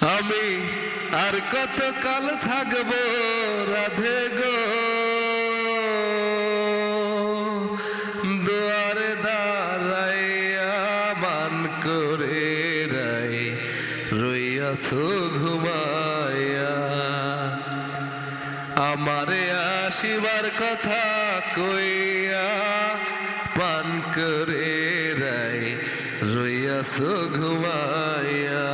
আমি আর কত কাল থাকব রাধে গো? দুয়ারে দাঁড়াইয়া মান করে রাই, রইয়াছো ঘুমাইয়া। আমারে আসিবার কথা কইয়া পান করে রাই, রইয়াছো ঘুমাইয়া।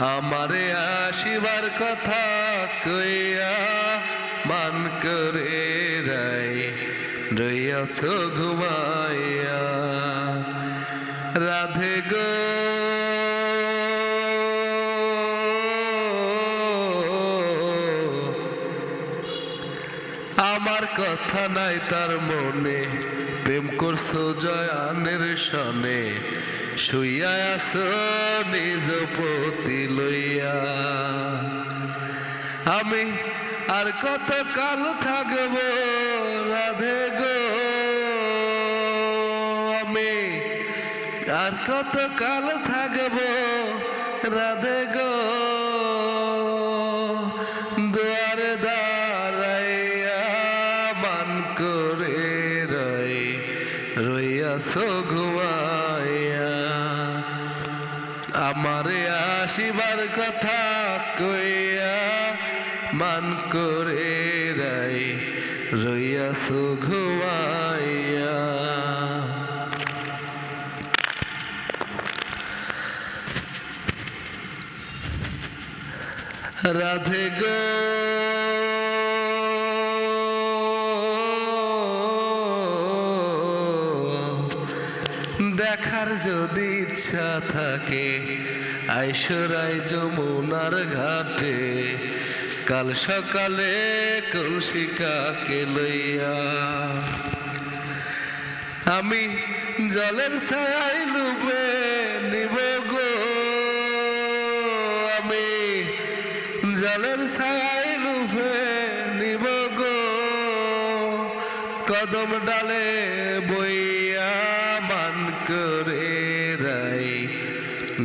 আমারে আসিবার কথা কইয়া মান করে রাই রইয়াছ ঘুমাইয়া। রাধে গো। আমার কথা নাই তার মনে, প্রেম করছ জয়ানের সনে। শুইয়া আছো নিজ পতি লইয়া। আমি আর কত কাল থাকব রাধে গো? আমি আর কত কাল থাকব রাধে গো? দুয়ারে দাঁড়াইয়া মান করে রই রইয়াছ ঘুমাইয়া কথা কইয়া মান করে রাই রইয়াছ ঘুমাইয়া রাধে গো। দেখার যদি ইচ্ছা থাকে আইসরাই যমুনার ঘাটে, কাল সকালে কলসিকাকে লইয়া। আমি জলের ছায় লুবে নিব গো। আমি জলের ছায় লুবে নিব গো। কদম ডালে বইয়া মান করে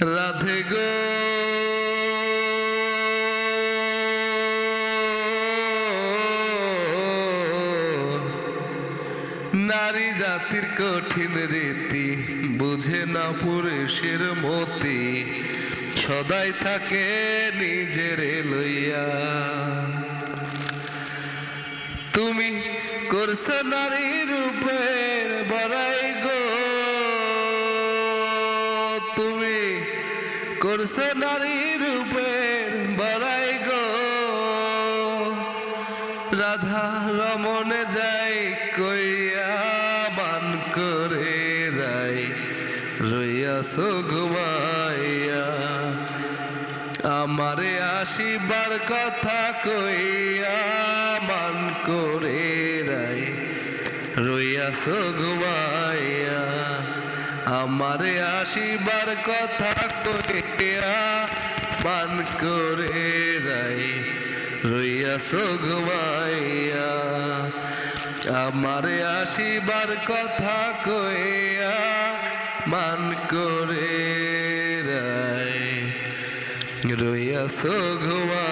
রাধে গো। নারী জাতির কঠিন রীতি, বুঝে না পুরুষের মতি। সদাই থাকে নিজের লইয়া। তুমি করছ নারী রূপের বড়াই গো। তুমি করছ নারী রূপের বড়াই গো। রাধা রমনে যাই কইয়া মান করে রাই রইয়াছ ঘুমাইয়া আমারে আসিবার কথা কইয়া মান করে রাই রইয়াছ ঘুমাইয়া আমারে আসিবার কথা কইয়া মান করে রাই, রইয়াছ ঘুমাইয়া। আমারে আসিবার কথা কইয়া মান করে রাই, রইয়াছ ঘুমা